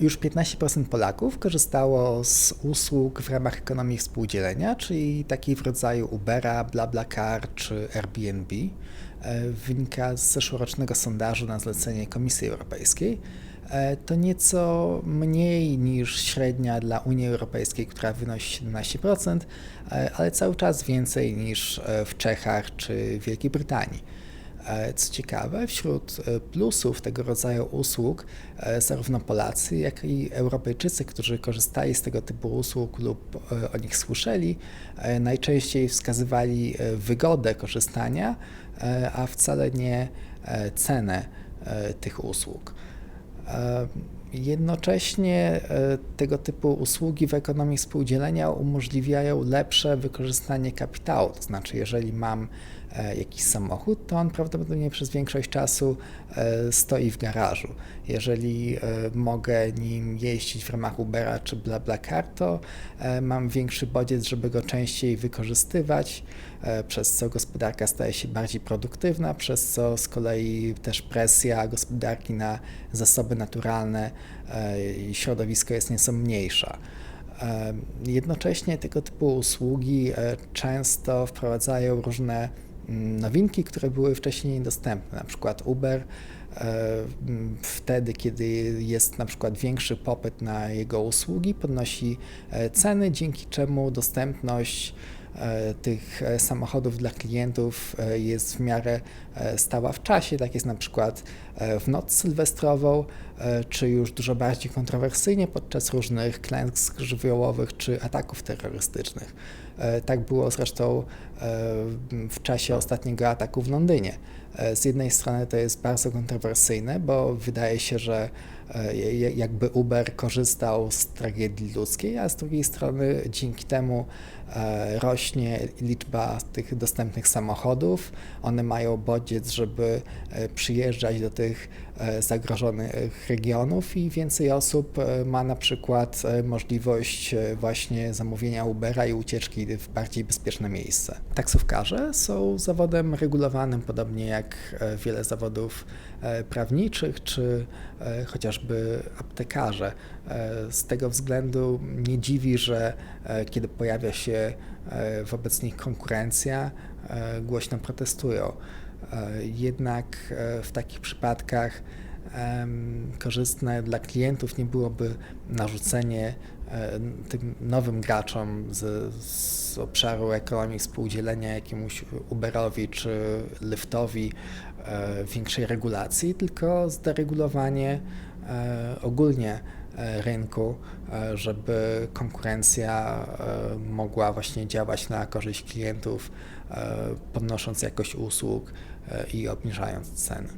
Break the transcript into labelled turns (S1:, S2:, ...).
S1: Już 15% Polaków korzystało z usług w ramach ekonomii współdzielenia, czyli takiej w rodzaju Ubera, BlaBlaCar czy Airbnb. E, Wynika z zeszłorocznego sondażu na zlecenie Komisji Europejskiej. E, To nieco mniej niż średnia dla Unii Europejskiej, która wynosi 17%, e, ale cały czas więcej niż w Czechach czy Wielkiej Brytanii. E, Co ciekawe, wśród e, plusów tego rodzaju usług e, zarówno Polacy, jak i Europejczycy, którzy korzystali z tego typu usług lub o nich słyszeli, najczęściej wskazywali wygodę korzystania, a wcale nie cenę tych usług. Jednocześnie tego typu usługi w ekonomii współdzielenia umożliwiają lepsze wykorzystanie kapitału. To znaczy, jeżeli mam jakiś samochód, to on prawdopodobnie przez większość czasu e, stoi w garażu. Jeżeli e, mogę nim jeździć w ramach Ubera czy BlaBlaCar, to e, mam większy bodziec, żeby go częściej wykorzystywać, e, przez co gospodarka staje się bardziej produktywna, przez co z kolei też presja gospodarki na zasoby naturalne e, i środowisko jest nieco mniejsza. E, Jednocześnie tego typu usługi e, często wprowadzają różne nowinki, które były wcześniej niedostępne, na przykład Uber. e, Wtedy, kiedy jest na przykład większy popyt na jego usługi, podnosi e, ceny, dzięki czemu dostępność e, tych samochodów dla klientów jest w miarę stała w czasie. Tak jest na przykład w noc sylwestrową, czy już dużo bardziej kontrowersyjnie podczas różnych klęsk żywiołowych czy ataków terrorystycznych. E, Tak było zresztą e, w czasie ostatniego ataku w Londynie. E, Z jednej strony to jest bardzo kontrowersyjne, bo wydaje się, że e, jakby Uber korzystał z tragedii ludzkiej, a z drugiej strony dzięki temu e, rośnie liczba tych dostępnych samochodów. One mają bodziec, żeby e, przyjeżdżać do tych e, regionów i więcej osób e, ma na przykład e, możliwość e, właśnie zamówienia Ubera i ucieczki w bardziej bezpieczne miejsce. Taksówkarze są zawodem regulowanym, podobnie jak wiele zawodów prawniczych czy chociażby aptekarze. Z tego względu nie dziwi, że kiedy pojawia się wobec nich konkurencja, głośno protestują. Jednak w takich przypadkach korzystne dla klientów nie byłoby narzucenie e, tym nowym graczom z, z obszaru ekonomii współdzielenia jakiemuś Uberowi czy Lyftowi e, większej regulacji, tylko zderegulowanie e, ogólnie rynku, żeby konkurencja mogła właśnie działać na korzyść klientów, podnosząc jakość usług i obniżając ceny.